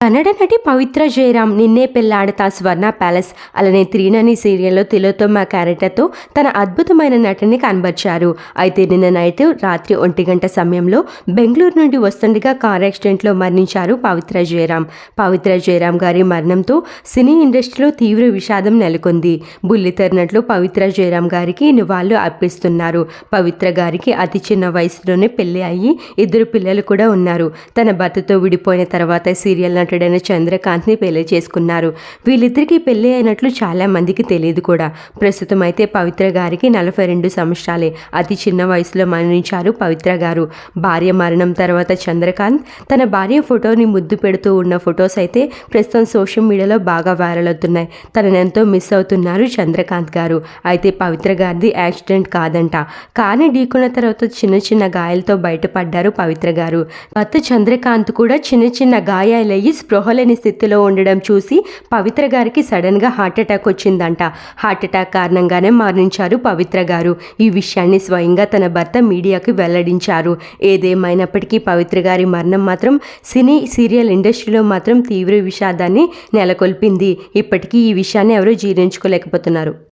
కన్నడ నటి పవిత్ర జయరామ్ నిన్నే పెళ్ళాడతా స్వర్ణ ప్యాలెస్. అలానే త్రీనని సీరియల్లో తిలోత్తమ క్యారెక్టర్తో తన అద్భుతమైన నటనని కనబర్చారు. అయితే నిన్న నైట్ రాత్రి ఒంటి గంట సమయంలో బెంగళూరు నుండి వస్తుండగా కార్ యాక్సిడెంట్లో మరణించారు పవిత్ర జయరామ్. పవిత్ర జయరామ్ గారి మరణంతో సినీ ఇండస్ట్రీలో తీవ్ర విషాదం నెలకొంది. బుల్లితెర నటులు పవిత్ర జయరామ్ గారికి నివాళులు అర్పిస్తున్నారు. పవిత్ర గారికి అతి చిన్న వయసులోనే పెళ్ళి అయ్యి ఇద్దరు పిల్లలు కూడా ఉన్నారు. తన భర్తతో విడిపోయిన తర్వాత సీరియల్ నటుడైన చంద్రకాంత్ని పెళ్ళి చేసుకున్నారు. వీళ్ళిద్దరికీ పెళ్ళి అయినట్లు చాలా మందికి తెలియదు కూడా. ప్రస్తుతం అయితే పవిత్ర గారికి నలభై రెండు సంవత్సరాలే. అతి చిన్న వయసులో మరణించారు పవిత్ర గారు. భార్య మరణం తర్వాత చంద్రకాంత్ తన భార్య ఫోటోని ముద్దు పెడుతూ ఉన్న ఫొటోస్ అయితే ప్రస్తుతం సోషల్ మీడియాలో బాగా వైరల్ అవుతున్నాయి. తనని ఎంతో మిస్ అవుతున్నారు చంద్రకాంత్ గారు. అయితే పవిత్ర గారిది యాక్సిడెంట్ కాదంట. కానీ ఢీకున్న తర్వాత చిన్న చిన్న గాయాలతో బయటపడ్డారు పవిత్ర గారు. భర్త చంద్రకాంత్ కూడా చిన్న చిన్న గాయాలయ్యి స్పృహలేని స్థితిలో ఉండడం చూసి పవిత్ర గారికి సడన్గా హార్ట్ అటాక్ వచ్చిందంట. హార్ట్ అటాక్ కారణంగానే మరణించారు పవిత్ర గారు. ఈ విషయాన్ని స్వయంగా తన భర్త మీడియాకు వెల్లడించారు. ఏదేమైనప్పటికీ పవిత్ర గారి మరణం మాత్రం సినీ సీరియల్ ఇండస్ట్రీలో మాత్రం తీవ్ర విషాదాన్ని నెలకొల్పింది. ఇప్పటికీ ఈ విషయాన్ని ఎవరూ జీర్ణించుకోలేకపోతున్నారు.